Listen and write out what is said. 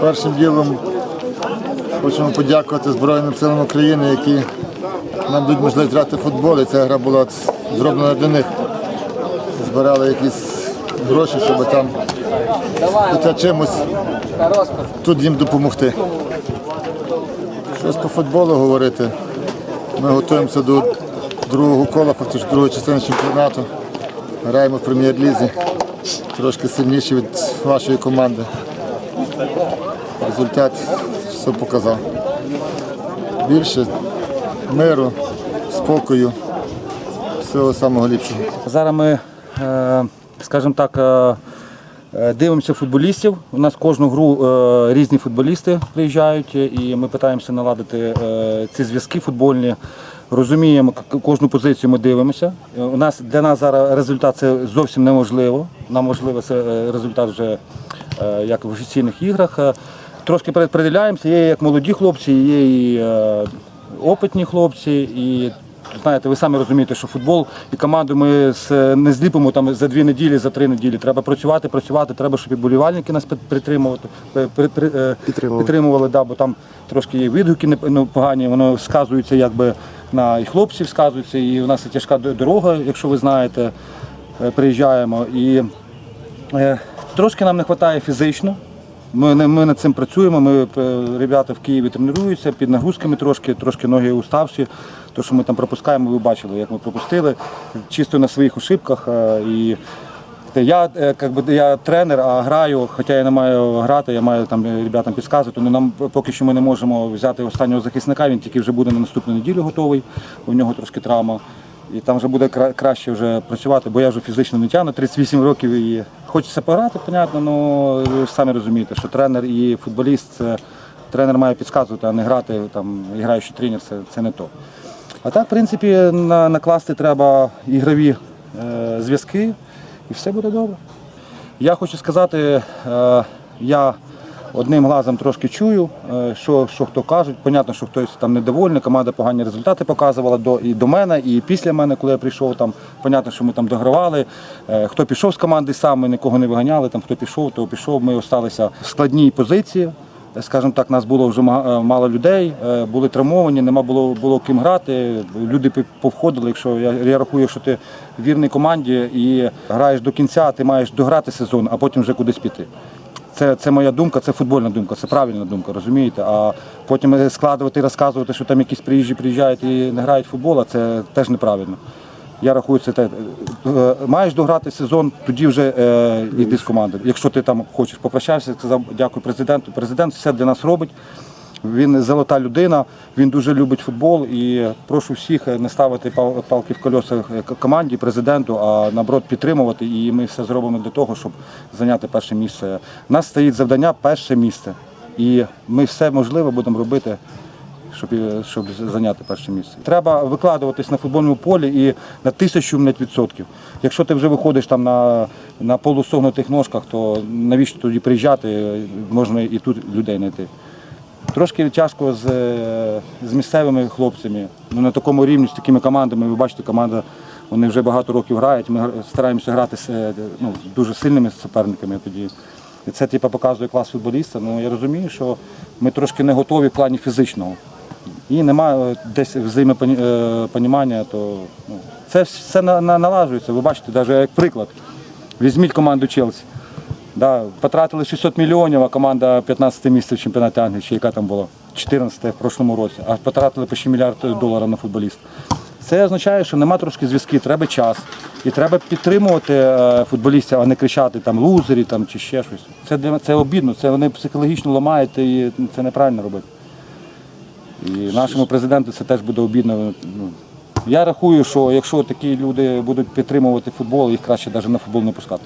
Першим ділом хочемо подякувати Збройним силам України, які нам дають можливість грати в футбол. І ця гра була зроблена для них. Збирали якісь гроші, щоб там хоча чимось тут їм допомогти. Щось по футболу говорити. Ми готуємося до другого кола, фактично другої частини чемпіонату. Граємо в прем'єр-лізі. Трошки сильніші від вашої команди. Результат все показав. Більше миру, спокою, всього самого ліпшого. Зараз ми, е, скажімо так, е, е, дивимося футболістів. У нас кожну гру різні футболісти приїжджають, і ми намагаємося наладити ці зв'язки футбольні. Розуміємо, кожну позицію ми дивимося. У нас для нас зараз результат це зовсім неможливо. Нам можливо це результат вже як в офіційних іграх. Е, Трошки передприділяємося. Є як молоді хлопці, є і е, опитні хлопці. І знаєте, ви самі розумієте, що футбол і команду ми не зліпимо там за дві неділі, за три неділі. Треба працювати, працювати. Треба, щоб і болівальники нас при- е, Підтримували. підтримували, да, бо там трошки є відгуки ну, погані, воно сказується якби на і хлопців сказується, і у нас і тяжка дорога, якщо ви знаєте, е, приїжджаємо. І Е, Трошки нам не вистачає фізично. Ми, ми над цим працюємо. Ми е, ребята в Києві тренуються під нагрузками трошки, трошки ноги уставші. То, що ми там пропускаємо, ви бачили, як ми пропустили, чисто на своїх ошибках. е, І я, е, би, я тренер, а граю, хоча я не маю грати, я маю там ребятам підказувати. але нам поки що ми не можемо взяти останнього захисника, він тільки вже буде на наступну неділю готовий, у нього трошки травма. І там вже буде кра- краще вже працювати, бо я вже фізично не тягну, 38 років і хочеться пограти, понятно, але ви ж самі розумієте, що тренер і футболіст це тренер має підказувати, а не грати там, граючий тренер це, це не то. А так, в принципі, на, накласти треба ігрові е, зв'язки і все буде добре. Я хочу сказати, е, я одним глазом трошки чую, е, що, що хто кажуть. Понятно, що хтось там недовольний, команда погані результати показувала до, і до мене, і після мене, коли я прийшов, там понятно, що ми там догравали. Е, Хто пішов з команди сам, ми нікого не виганяли, там хто пішов, то пішов. Ми залишилися в складній позиції. Е, Скажімо так, нас було вже мало людей, були травмовані, нема було, було ким грати. Люди повходили. Якщо я, я рахую, що ти в вірній команді і граєш до кінця, ти маєш дограти сезон, а потім вже кудись піти. Це, це моя думка, це футбольна думка, це правильна думка, розумієте? А потім складувати і розказувати, що там якісь приїжджі приїжджають і не грають в футбол, це теж неправильно. Я рахую, це те. Маєш дограти сезон, тоді вже е, йди з команди. Якщо ти там хочеш попрощався, сказав дякую президенту. Президент все для нас робить. Він золота людина, він дуже любить футбол і прошу всіх не ставити палки в колеса команді, президенту, а наоборот підтримувати. І ми все зробимо для того, щоб зайняти перше місце. У нас стоїть завдання перше місце. І ми все можливе будемо робити, щоб, щоб зайняти перше місце. Треба викладуватись на футбольному полі і на тисячу відсотків. Якщо ти вже виходиш там на, на полусогнутих ножках, то навіщо тоді приїжджати? Можна і тут людей знайти. Трошки тяжко з, е, з місцевими хлопцями. Ну, на такому рівні, з такими командами. Ви бачите, команда вони вже багато років грають. Ми стараємося грати з е, ну, дуже сильними суперниками тоді. І це типу, показує клас футболіста. Ну я розумію, що ми трошки не готові в плані фізичного. І немає десь взаємопонімання, то ну, це все на, на, налажується. Ви бачите, навіть як приклад. Візьміть команду Челсі. Да, потратили 600 мільйонів, а команда 15 місце в чемпіонаті Англії, чи яка там була, 14 в прошлому році, а потратили почти мільярд доларів на футболіст. Це означає, що нема трошки зв'язки, треба час. І треба підтримувати е, футболістів, а не кричати там лузері там, чи ще щось. Це, це обідно, це вони психологічно ламають і це неправильно робити. І нашому президенту це теж буде обідно. Ну, Я рахую, що якщо такі люди будуть підтримувати футбол, їх краще навіть на футбол не пускати.